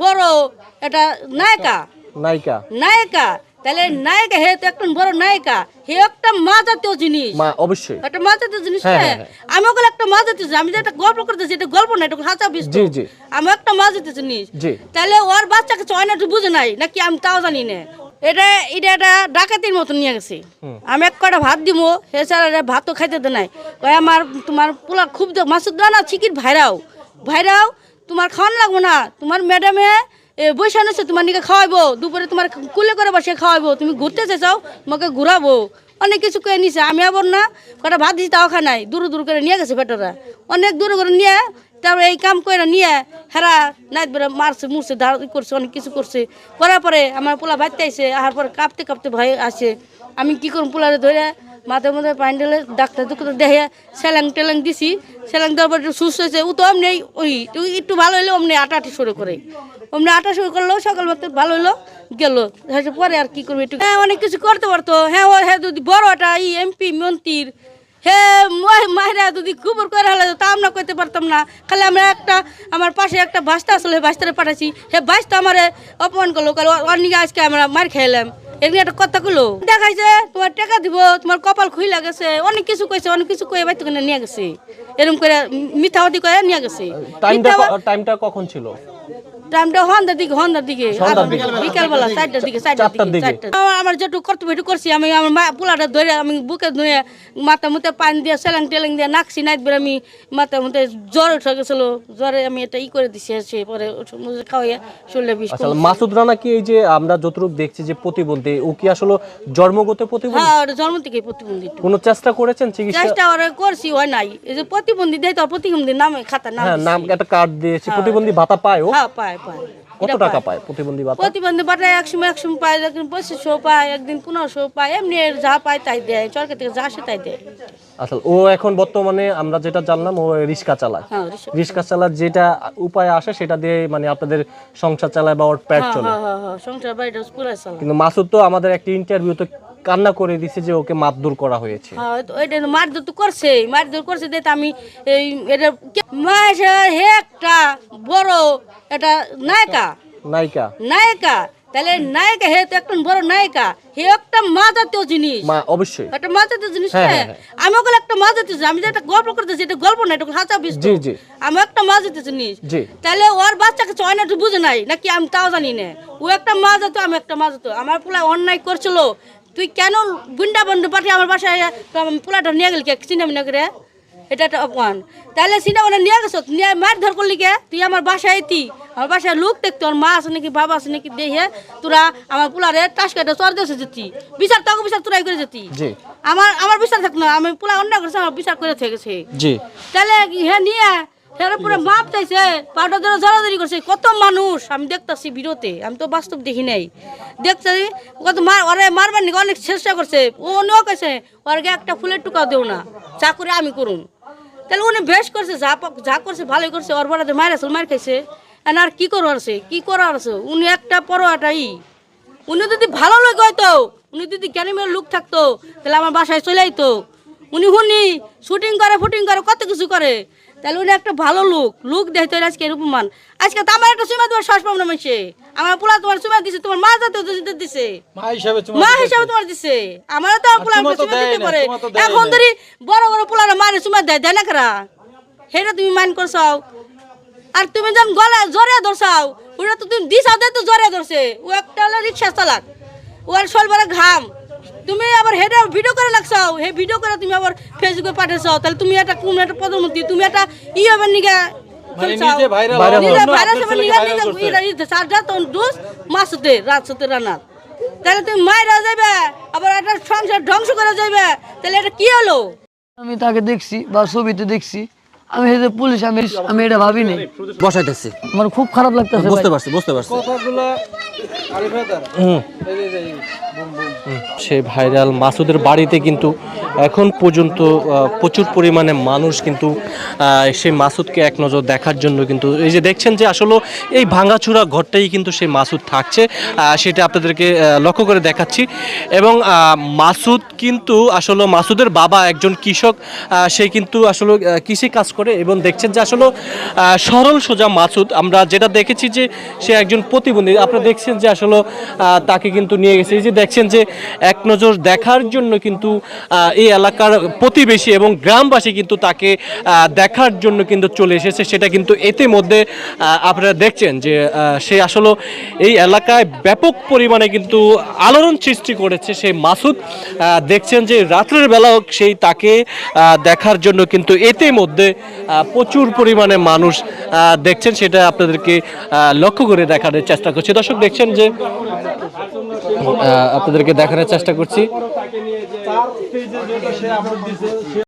বড় এটা নায়িকা। নায়িকা। নায়িকা। তাহলে নায়িকা হে তো একটা বড় নায়িকা। হে একটা মা জাতীয় জিনিস। মা অবশ্যই। একটা মা জাতীয় জিনিস হ্যাঁ? হ্যাঁ, হ্যাঁ। আমি ওগুলো একটা মা জাতীয়। আমি যে একটা গল্প করতেছি এটা গল্প না এটা হাঁচা বিষ জি, জি। আমি একটা মা জাতীয় জিনিস। জি। তাহলে ওর বাচ্চাকে ছয় না বুঝে নাই? নাকি আমি তাও জানি না। এটা এটা একটা ডাকাতির মতো নিয়ে গেছে। আমি এক কটা ভাত দিব হে স্যার ভাতও খাইতে দে নাই। আমার তোমার পোলা খুব মাসুদ না চিকির ভাইরাও। ভাইরাও তোমার খাওয়ান লাগবো না। তোমার ম্যাডামে বৈশা নিচ্ছে তোমার নিকে খাওয়াবো দুপুরে তোমার কুলে করে বসে খাওয়াবো তুমি ঘুরতে চাও তোমাকে ঘুরাবো। অনেক কিছু করে নিছে। আমি আবার না, কটা ভাত দিছি, তাও খা নাই। দূর দূর করে নিয়ে গেছে বেটারা অনেক দূর করে নিয়ে, তারপরে এই কাম করে নিয়ে, হেরা নাইট বেড়ে মারছে, মুরছে, ধার করছে, অনেক কিছু করছে। করার পরে আমার পোলা বাড়তে আইসে আহার পরে কাঁপতে কাঁপতে ভয় আসে আমি কি করুম, পোলারে ধরে মাথার মধ্যে পানি ঢেলে ডাক্তার দুঃখ দেখে স্যালাং টেলাং দিছি। স্যালাং দেওয়ার পর সুস্থ হয়েছে। ও তো অমনি ওই একটু- ভালো হইল, অমনি আটা আটি শুরু করে। অমনি আটা শুরু করল, সকাল মাত্র ভালো হইল, গেল। পরে আর কি করবে একটু হ্যাঁ অনেক কিছু করতে পারতো। হ্যাঁ ও হ্যাঁ যদি বড় একটা ই এমপি মন্ত্রীর হে মাহিরা যদি খবর করে হলে, তা আমরা করতে পারতাম না। খালি আমরা একটা আমার পাশে একটা বাস্তা আসলে বাস্তারে পাঠাচ্ছি হে বাস্তা আমার অপমান করল। অনেক আজকে আমরা মার খাইলাম। এমনি একটা কথা কইলো। দেখাইছে তোমার টাকা দিব তোমার কপাল খুইলা গেছে অনেক কিছু কইছে অনেক কিছু কয়ে বাইতে নিয়ে গেছে। এরকম করে মিথ্যাবাদী করে নিয়ে গেছে। টাইমটা কখন ছিল? টাইমটা হন্দার দিকে হন্দার দিকে। বিকালবেলা চারটার দিকে চারটার দিকে আমার- যেটুকু কর্তব্য করছি। আমি আমার মা পোলাটা ধরে আমি বুকে ধরে মাথা মুতে পানি দিয়ে সেলাং টেলাং দিয়ে নাকছি আমি মাথা মুতে জ্বর উঠে গেছিল। জ্বরে আমি এটা ই করে দিছি সে পরে খাওয়াইয়া শরীরে বিষ আচ্ছা মাসুদ রানা কি এই যে আমরা যতটুকু দেখছি যে প্রতিবন্ধী ও কি আসলে জন্মগত প্রতিবন্ধী? হ্যাঁ জন্ম থেকে প্রতিবন্ধী কোনো চেষ্টা করেছেন চিকিৎসা? চেষ্টা ওরা করছি হয় নাই। এই যে প্রতিবন্ধী দেয় তো প্রতিবন্ধী নামে খাতা নাম হ্যাঁ নাম একটা কার্ড দিয়েছে প্রতিবন্ধী ভাতা পায় ও? হ্যাঁ পায় পায়। কত টাকা পায়। প্রতিবন্ধী ভাতা? প্রতিবন্ধী সময় পায় একদিন পঁচিশশো পায় একদিন পনেরোশো পায় এমনি যা পায় তাই দেয়। সরকার থেকে যা আসে তাই দেয়। আসলে ও এখন বর্তমানে আমরা যেটা জানলাম ও রিক্সা চালায়। হ্যাঁ রিক্সা। চালার যেটা উপায় আসে সেটা দিয়ে মানে আপনাদের সংসার চালায় বা ওর পেট হ্যাঁ চলে। হ্যাঁ সংসার বাড়িটা পুরো চালা কিন্তু মাসুদ তো আমাদের একটা ইন্টারভিউতে কান্না করে দিছে যে ওকে মারধর করা হয়েছে। হ্যাঁ তো মারধর তো করছে মারধর করছে দেখতে আমি এই এটা হে একটা বড় এটা নায়িকা। নায়িকা। নায়িকা। তাহলে নায়িকা হে তো একটা বড় নায়িকা। হে একটা মা জাতীয় জিনিস। মা অবশ্যই। একটা মা জাতীয় জিনিস হ্যাঁ, না? হ্যাঁ, হ্যাঁ। আমি ওগুলো একটা মা জাতীয় জিনিস। আমি যে একটা গল্প করতেছি এটা গল্প না এটা হাঁচা বিষ জি, জি। আমি একটা মা জাতীয় জিনিস। জি। তাহলে ওর বাচ্চাকে ছয় না বুঝে নাই। নাকি আমি তাও জানি না। ও একটা মা জাতো আমি একটা মা জাতো আমার পোলা অন্যায় করছিল। তুই কেন গুন্ডা বন্ধু পাঠিয়ে আমার বাসায় পোলাটা নিয়ে গেলি কে? চিনা মিনা করে এটা একটা অপমান তাহলে সিনেমা নিয়ে গেছো নিয়ে মার ধর করলি কে? তুই আমার বাসায় এতি আমার বাসায় লোক দেখতো আমার মা আছে নাকি বাবা আছে নাকি দেখে তোরা আমার পোলারে টাস কাটে চর দেশে যেতি। বিচার তোকে বিচার তোরাই করে যেতি। আমার আমার বিচার থাক না আমি পোলা অন্য করেছে আমার বিচার করে থেকেছে জি। তাহলে হে নিয়ে হেরে পুরো মাপ চাইছে পাউডার ধরে জড়াজড়ি করছে। কত মানুষ আমি দেখতাছি বিরতে আমি তো বাস্তব দেখি নাই। দেখছি কত মার ওরে মারবার নাকি অনেক চেষ্টা করছে। ও অন্যও কেছে ওর একটা ফুলের টুকা দেও না চা করে আমি করুন তাহলে উনি বেশ করছে, যা যা করছে, ভালোই করছে, ওর বড়াতে মায়ের আছে মার খাইছে। আর কি করার আছে? কি করার আছে? উনি একটা পরোয়াটাই। উনি যদি ভালো লোক হয়তো উনি যদি ক্যানিমের লোক থাকতো, তাহলে আমার বাসায় চলে আইতো। উনি হুনি শুটিং করে, ফুটিং করে, কত কিছু করে। তাহলে উনি একটা ভালো লোক। লোক দেখতে আজকে এরকম মান। আজকে তো আমার একটা সুমা তোমার শ্বাস পাবো না মাসে আমার পোলা তোমার সুমা দিছে তোমার মা যাতে দিছে। মা হিসাবে মা হিসাবে তোমার দিছে। আমারও তো পোলা সুমা দিতে পারে। এখন। ধরি বড় বড় পোলারা মারে সুমা দেয় দেয় না খারা সেটা তুমি মান করছ আর তুমি যখন গলা জোরে ধরছাও ওটা তো তুমি দিছাও তো জোরে ধরছে। ও একটা হলো রিক্সা চালাক। ও আর শোলবারে ঘাম। তুমি আবার হেডে ভিডিও করে লাগছাও। হে ভিডিও করে তুমি আবার ফেসবুকে পাঠাইছাও। তাহলে তুমি একটা কোন একটা প্রধানমন্ত্রী তুমি একটা ই হবে নিগা মানে রানার। তাহলে তুমি মায়েরা যাবে আবার একটা সংসার ধ্বংস করে যাবে তাহলে এটা কি হলো? আমি তাকে দেখছি বা ছবিতে দেখছি। আমি যে পুলিশ আমি আমি এটা ভাবি নাই বসাইতেছি। আমার খুব খারাপ লাগতেছে বুঝতে পারছি বুঝতে পারছি। কথাগুলা হুম। সেই ভাইরাল মাসুদের বাড়িতে কিন্তু এখন পর্যন্ত প্রচুর পরিমাণে মানুষ কিন্তু সেই মাসুদকে এক নজর দেখার জন্য কিন্তু, এই যে দেখছেন যে আসলে এই ভাঙাচুরা ঘরটাই কিন্তু সেই মাসুদ থাকছে সেটা আপনাদেরকে লক্ষ্য করে দেখাচ্ছি। এবং মাসুদ কিন্তু আসলে মাসুদের বাবা একজন কৃষক সে কিন্তু আসলে কৃষি কাজ করে এবং দেখছেন যে আসলে সরল সোজা মাসুদ। আমরা যেটা দেখেছি যে সে একজন প্রতিবন্ধী, আপনারা দেখছেন যে আসলে তাকে কিন্তু নিয়ে গেছে। এই যে দেখছেন যে এক নজর দেখার জন্য কিন্তু এই এলাকার প্রতিবেশী এবং গ্রামবাসী কিন্তু তাকে দেখার জন্য কিন্তু চলে এসেছে। সেটা কিন্তু এতে মধ্যে আপনারা দেখছেন যে সে আসলে এই এলাকায় ব্যাপক পরিমাণে কিন্তু আলোড়ন সৃষ্টি করেছে। সেই মাসুদ দেখছেন যে রাত্রের বেলাও সেই তাকে দেখার জন্য কিন্তু এতে মধ্যে প্রচুর পরিমাণে মানুষ দেখছেন। সেটা আপনাদেরকে লক্ষ্য করে দেখানোর চেষ্টা করছি। দর্শক, দেখছেন যে আপনাদেরকে দেখানোর চেষ্টা করছি। তার পেজে যেটা সে আপলোড দিছে